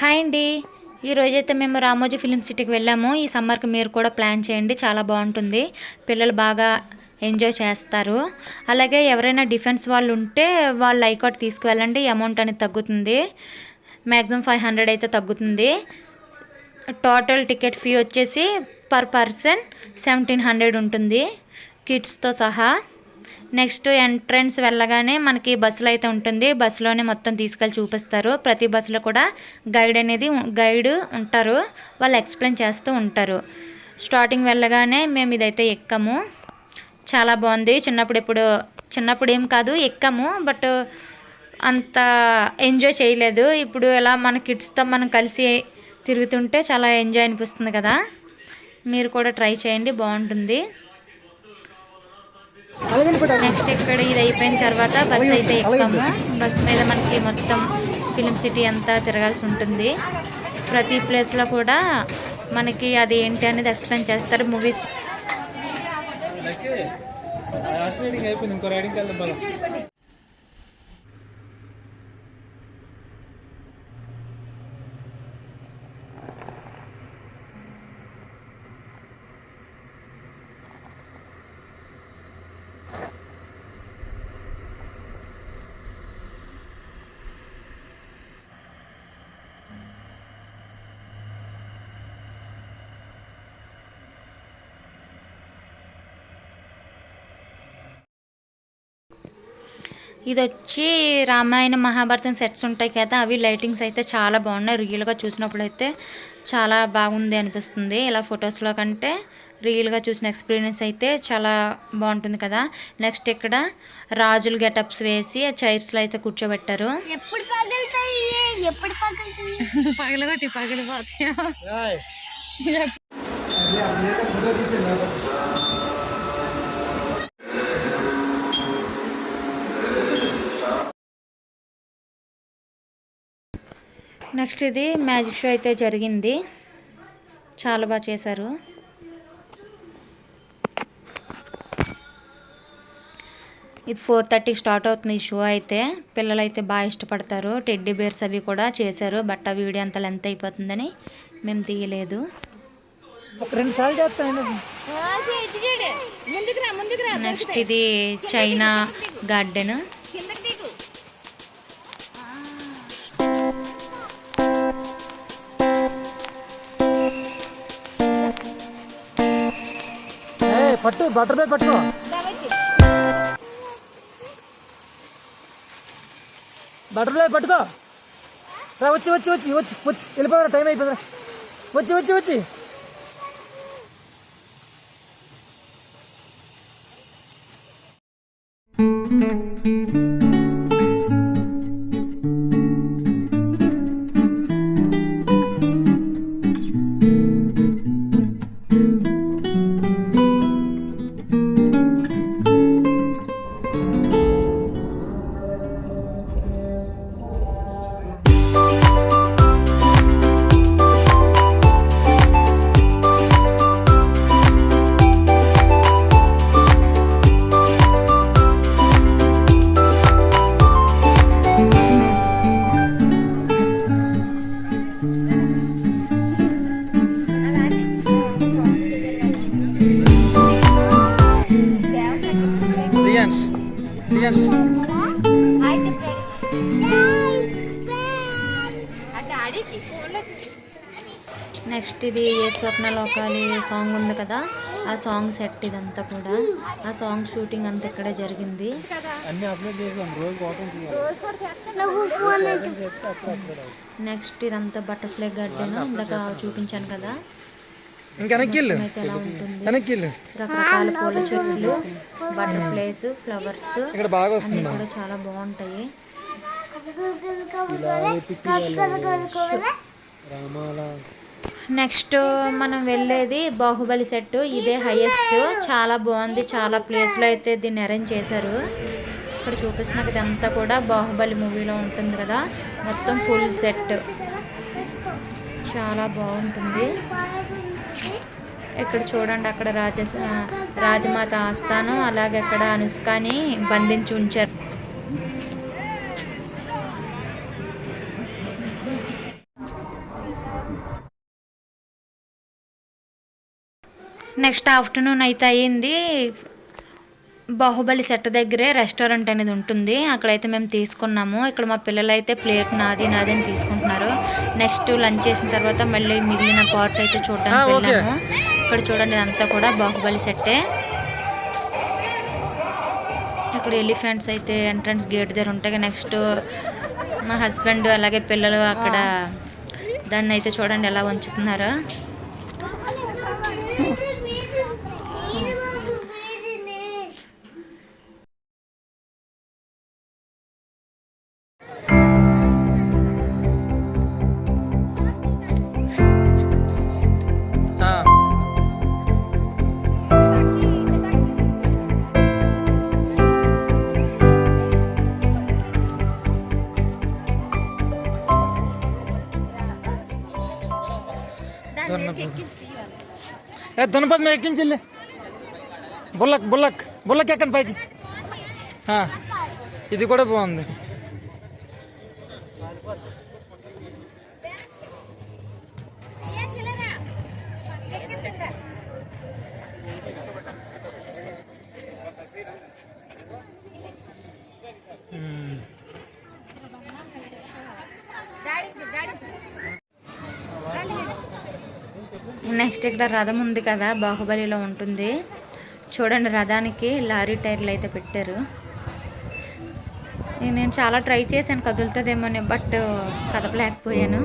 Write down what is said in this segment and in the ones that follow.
Hi అండి. ఈరోజైతే మేము రామోజీ ఫిలిం సిటీకి వెళ్ళాము. ఈ సమ్మర్కి మీరు కూడా ప్లాన్ చేయండి. చాలా బాగుంటుంది. పిల్లలు బాగా ఎంజాయ్ చేస్తారు. అలాగే ఎవరైనా డిఫెన్స్ వాళ్ళు ఉంటే వాళ్ళు ఐకాట్ తీసుకువెళ్ళండి. అమౌంట్ అనేది తగ్గుతుంది. మ్యాక్సిమం ఫైవ్ హండ్రెడ్ అయితే తగ్గుతుంది. టోటల్ టికెట్ ఫీ వచ్చేసి పర్ పర్సన్ సెవెంటీన్ హండ్రెడ్ ఉంటుంది. కిడ్స్తో సహా. నెక్స్ట్ ఎంట్రన్స్ వెళ్ళగానే మనకి బస్సులో అయితే ఉంటుంది. బస్సులోనే మొత్తం తీసుకెళ్ళి చూపిస్తారు. ప్రతి బస్సులో కూడా గైడ్ అనేది గైడ్ ఉంటారు. వాళ్ళు ఎక్స్ప్లెయిన్ చేస్తూ ఉంటారు. స్టార్టింగ్ వెళ్ళగానే మేము ఇదైతే ఎక్కాము. చాలా బాగుంది. చిన్నప్పుడు ఇప్పుడు చిన్నప్పుడు ఏం కాదు ఎక్కాము. బట్ అంత ఎంజాయ్ చేయలేదు. ఇప్పుడు ఇలా మన కిడ్స్తో మనం కలిసి తిరుగుతుంటే చాలా ఎంజాయ్ అనిపిస్తుంది కదా. మీరు కూడా ట్రై చేయండి. బాగుంటుంది. నెక్స్ట్ ఇక్కడ ఇది అయిపోయిన తర్వాత బస్ అయితే ఎక్కాము. బస్ మీద మనకి మొత్తం ఫిలిం సిటీ అంతా తిరగాల్సి ఉంటుంది. ప్రతి ప్లేస్లో కూడా మనకి అది ఏంటి అనేది ఎక్స్ప్లెయిన్ చేస్తారు మూవీస్ అయిపోయింది. ఇంకో రైడింగ్ ఇది వచ్చి రామాయణ మహాభారతం సెట్స్ ఉంటాయి కదా అవి లైటింగ్స్ అయితే చాలా బాగున్నాయి. రియల్గా చూసినప్పుడు అయితే చాలా బాగుంది అనిపిస్తుంది. ఇలా ఫొటోస్లో కంటే రియల్గా చూసిన ఎక్స్పీరియన్స్ అయితే చాలా బాగుంటుంది కదా. నెక్స్ట్ ఇక్కడ రాజులు గెటప్స్ వేసి ఆ చైర్స్లో అయితే కూర్చోబెట్టారు. ఎప్పుడు పగులుతాయి? ఎప్పుడు పగులుతాయి? పగలగొట్టి పగలిపోతాయి. నెక్స్ట్ ఇది మ్యాజిక్ షో అయితే జరిగింది. చాలా బాగా చేశారు. ఇది ఫోర్ థర్టీకి స్టార్ట్ అవుతుంది ఈ షో అయితే. పిల్లలు అయితే బాగా ఇష్టపడతారు. టెడ్డీ బేర్స్ అవి కూడా చేశారు. బట్ ఆ వీడియో అంత లెంత్ అయిపోతుందని మేము తీయలేదు. ఒక రెండు సార్లు చేస్తాను ముందుకు రా ముందుకు రా నెక్స్ట్ ఇది చైనా గార్డెన్. పట్టు బటర్ పై పట్టుకో. రావచ్చు పై పట్టుకో. రా వచ్చి వచ్చి వచ్చి వచ్చి వచ్చి. వెళ్ళిపోదా టైం అయిపోయిందా వచ్చి వచ్చి వచ్చి. లియాన్స్ నెక్స్ట్ ఇది ఏ స్వప్న లోకాలి సాంగ్ ఉంది కదా ఆ సాంగ్ సెట్ ఇదంతా కూడా ఆ సాంగ్ షూటింగ్ అంతా ఇక్కడే జరిగింది నెక్స్ట్ ఇదంతా బటర్ఫ్లై గార్డెన్ ఇందాక చూపించాను కదా రకరకాల పూల చెట్లు బటర్ఫ్లైస్ ఫ్లవర్స్. ఇక్కడ బాగా వస్తుంది? కూడా చాలా బాగుంటాయి. నెక్స్ట్ మనం వెళ్ళేది బాహుబలి సెట్. ఇదే హైయెస్ట్. చాలా బాగుంది. చాలా ప్లేస్లో అయితే దీన్ని అరేంజ్ చేశారు. ఇక్కడ చూపిస్తున్న ఇదంతా కూడా బాహుబలి మూవీలో ఉంటుంది కదా. మొత్తం ఫుల్ సెట్. చాలా బాగుంటుంది. ఇక్కడ చూడండి అక్కడ రాజ రాజమాత ఆస్థానం అలాగే అక్కడ అనుష్కాని బంధించి ఉంచారు. నెక్స్ట్ ఆఫ్టర్నూన్ అయితే అయ్యింది బాహుబలి సెట్ దగ్గరే రెస్టారెంట్ అనేది ఉంటుంది. అక్కడైతే మేము తీసుకున్నాము. ఇక్కడ మా పిల్లలు అయితే ప్లేట్ నాది నాది అని తీసుకుంటున్నారు. నెక్స్ట్ లంచ్ చేసిన తర్వాత మళ్ళీ మిగిలిన పార్ట్ అయితే చూడడానికి వెళ్ళాము. ఇక్కడ చూడండి ఇదంతా కూడా బాహుబలి సెట్టే. ఇక్కడ ఎలిఫెంట్స్ అయితే ఎంట్రన్స్ గేట్ దగ్గర ఉంటాయి. నెక్స్ట్ మా హస్బెండ్ అలాగే పిల్లలు అక్కడ దాన్ని అయితే చూడండి ఎలా ఉంచుతున్నారో. ఏ మీద ఎక్కించి బుల్లక్ బుల్లక్ బుల్లక్ ఎక్కండి పైకి. ఇది కూడా బాగుంది. నెక్స్ట్ ఇక్కడ రథం ఉంది కదా బాహుబలిలో ఉంటుంది. చూడండి రథానికి లారీ టైర్లు అయితే పెట్టారు. నేను చాలా ట్రై చేశాను కదులుతుందేమోని బట్ కదపలేకపోయాను.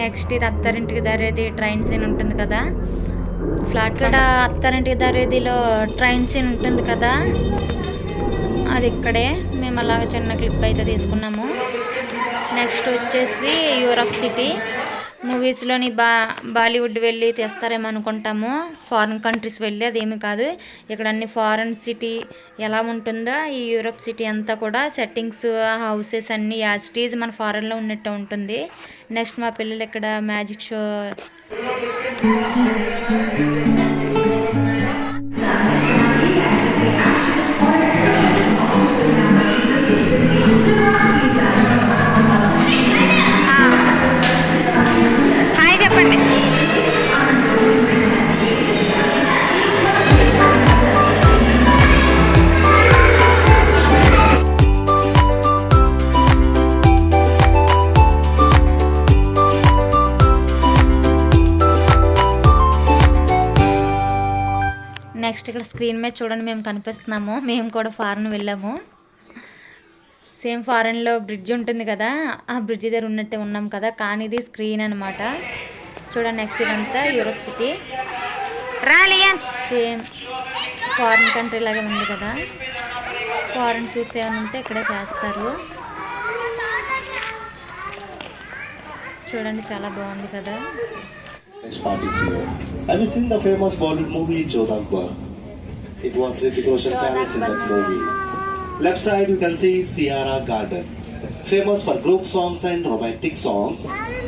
నెక్స్ట్ ఇది అత్తారింటికి దారేది ట్రైన్ సీన్ ఉంటుంది కదా. ఫ్లాట్ ఇక్కడ అత్తారింటికి దారేదిలో ట్రైన్ సీన్ ఉంటుంది కదా. అది ఇక్కడే. మేము అలాగ చిన్న క్లిప్ అయితే తీసుకున్నాము. నెక్స్ట్ వచ్చేసి యూరప్ సిటీ. మూవీస్లోని బా బాలీవుడ్ వెళ్ళి తెస్తారేమో అనుకుంటాము ఫారిన్ కంట్రీస్ వెళ్ళి అదేమి కాదు. ఇక్కడ అన్ని ఫారిన్ సిటీ ఎలా ఉంటుందో ఈ యూరప్ సిటీ అంతా కూడా సెట్టింగ్స్ హౌసెస్ అన్నీ యాజిటీజ్ మన ఫారెన్లో ఉన్నట్టు ఉంటుంది. నెక్స్ట్ మా పిల్లలు ఇక్కడ మ్యాజిక్ షో నెక్స్ట్ ఇక్కడ స్క్రీన్ మీద చూడండి మేము కనిపిస్తున్నాము. మేము కూడా ఫారెన్ వెళ్ళాము. సేమ్ ఫారెన్లో బ్రిడ్జ్ ఉంటుంది కదా ఆ బ్రిడ్జ్ దగ్గర ఉన్నట్టే ఉన్నాం కదా కానీ ఇది స్క్రీన్ అనమాట చూడండి నెక్స్ట్ ఇదంతా యూరోప్ సిటీ రాలియన్స్ సేమ్ ఫారిన్ కంట్రీ లాగే ఉంది కదా. ఫారిన్ షూట్స్ ఏమైనా ఉంటే ఇక్కడే చేస్తారు. చూడండి చాలా బాగుంది కదా. Have you seen the famous Bollywood movie Jodha Akbar? It was Hrithik Roshan Paris in that movie. Left side you can see Sierra Garden. Famous for group songs and romantic songs.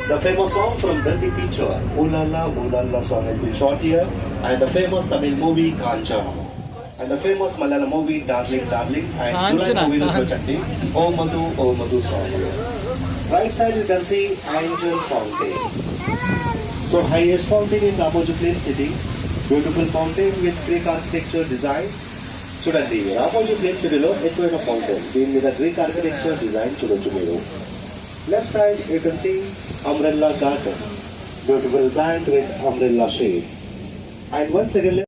The famous song from Dandi Picture, Ulala Ulala song has been shot here. And the famous Tamil movie Kanchana. And the famous Malayalam movie Darling Darling and July Kanchana, movie Kan- Chatti, O oh, Madhu O Madhu song. Right side you can see Angel Fountain. So highest fountain in Ramoji Film City. Beautiful fountain with Greek architecture design. చూడండి Ramoji plane సిటీలో ఎక్కువైన fountain దీని మీద Greek architecture design చూడొచ్చు మీరు. Left side you can see umbrella garden beautiful plant with umbrella shade and once second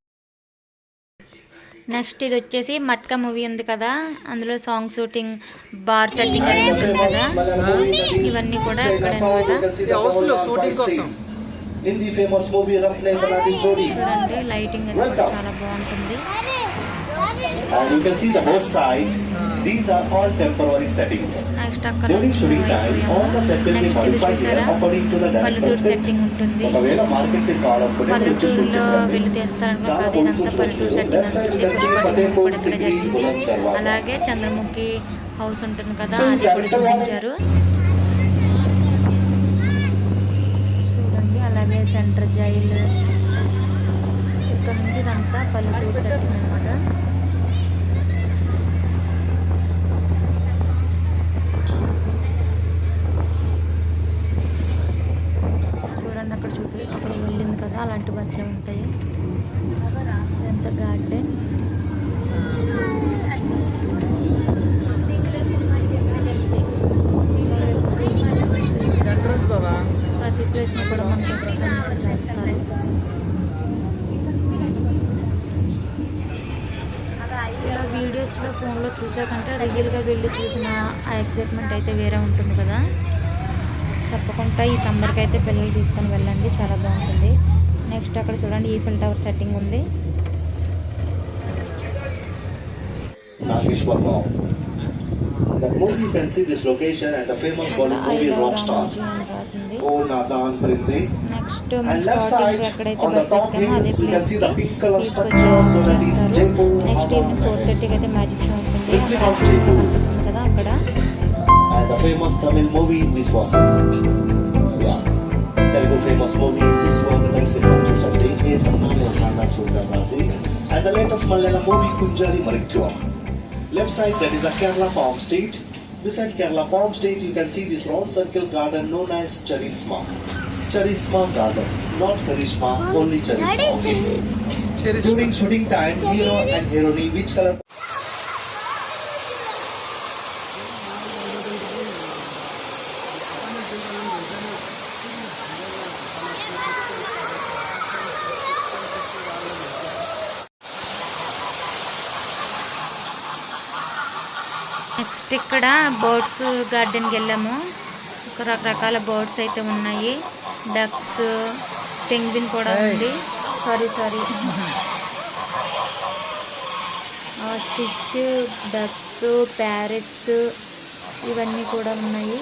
next ఇది వచ్చేసి matka movie ఉంది కదా. అందులో సాంగ్ షూటింగ్ బార్ సెట్టింగ్ అది ఉంటుంది కదా. ఇవన్నీ కూడా ఇక్కడ అన్నమాట in the famous movie rough name అలాంటి జోడీ చూడండి లైటింగ్ చాలా బాగుంటుంది And you can see the both side. These are all temporary settings. Next అక్కడ During shooting time, all the set will be next ఇది modified here చూసారా according to the పల్లెటూరు director's spec. Setting ఉంటుంది ఒకవేళ market set కావాలనుకుంటే వచ్చి shoot చేసేయండి. వెళ్ళి తీస్తారనుకో చాలా అది పల్లెటూరు చూడొచ్చు. సెట్టింగ్ ఉంటుంది షూటింగ్ ఫతేపూర్ సిటీ బులంద్. అలాగే చంద్రముఖి హౌస్ ఉంటుంది కదా అది కూడా చూపించారు చూడండి అంటారు జైలు ఇక్కడ నుంచి ఇదంతా పల్లెటూరు సెక్షన్ అనమాట చూడండి అక్కడ చూపి అక్కడ వెళ్ళింది కదా అలాంటి బస్సులు ఉంటాయి. ఎంత గార్డెన్. వీడియోస్లో ఫోన్లో చూసాకంటే రియల్గా వెళ్ళి చూసిన ఆ ఎక్సైట్మెంట్ అయితే వేరే ఉంటుంది కదా తప్పకుండా ఈ సమ్మర్కి అయితే పిల్లలు తీసుకొని వెళ్ళండి చాలా బాగుంటుంది నెక్స్ట్ అక్కడ చూడండి ఈఫిల్ టవర్ సెట్టింగ్ ఉంది Nageshwar Mall. The movie you can see this location and the famous అక్కడ Bollywood I movie love Rockstar. Ramoji అని రాసింది Nadan Prinde. and left side on the top you can see the pink color structure so that is Jaipur Briefly on Jaipur and the famous Tamil movie Viswasa yeah. Telugu famous movie Siswagatham Sivaji Shanti the a Nana and the latest Malayalam movie Kunjali Marikkuva left side that is a Kerala Palm State beside Kerala Palm State you can see this round circle garden known as Charisma. Charisma Garden, not Karishma, only Charisma. During shooting time, hero and heroine, which color? Next ఇక్కడ birds గార్డెన్కి వెళ్ళాము ఇక్కడ రకరకాల birds అయితే ఉన్నాయి ducks penguin కూడా ఉంది. Sorry sorry. Stitch ducks parrots ఇవన్నీ కూడా ఉన్నాయి.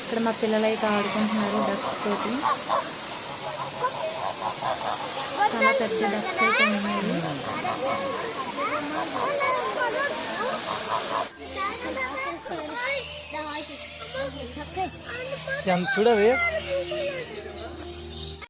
ఇక్కడ మా పిల్లలు అయితే ఆడుకుంటున్నారు డక్స్ తోటి. చాలా పెద్ద డక్స్ అయితే ఉన్నాయి. ఎంత చూడవి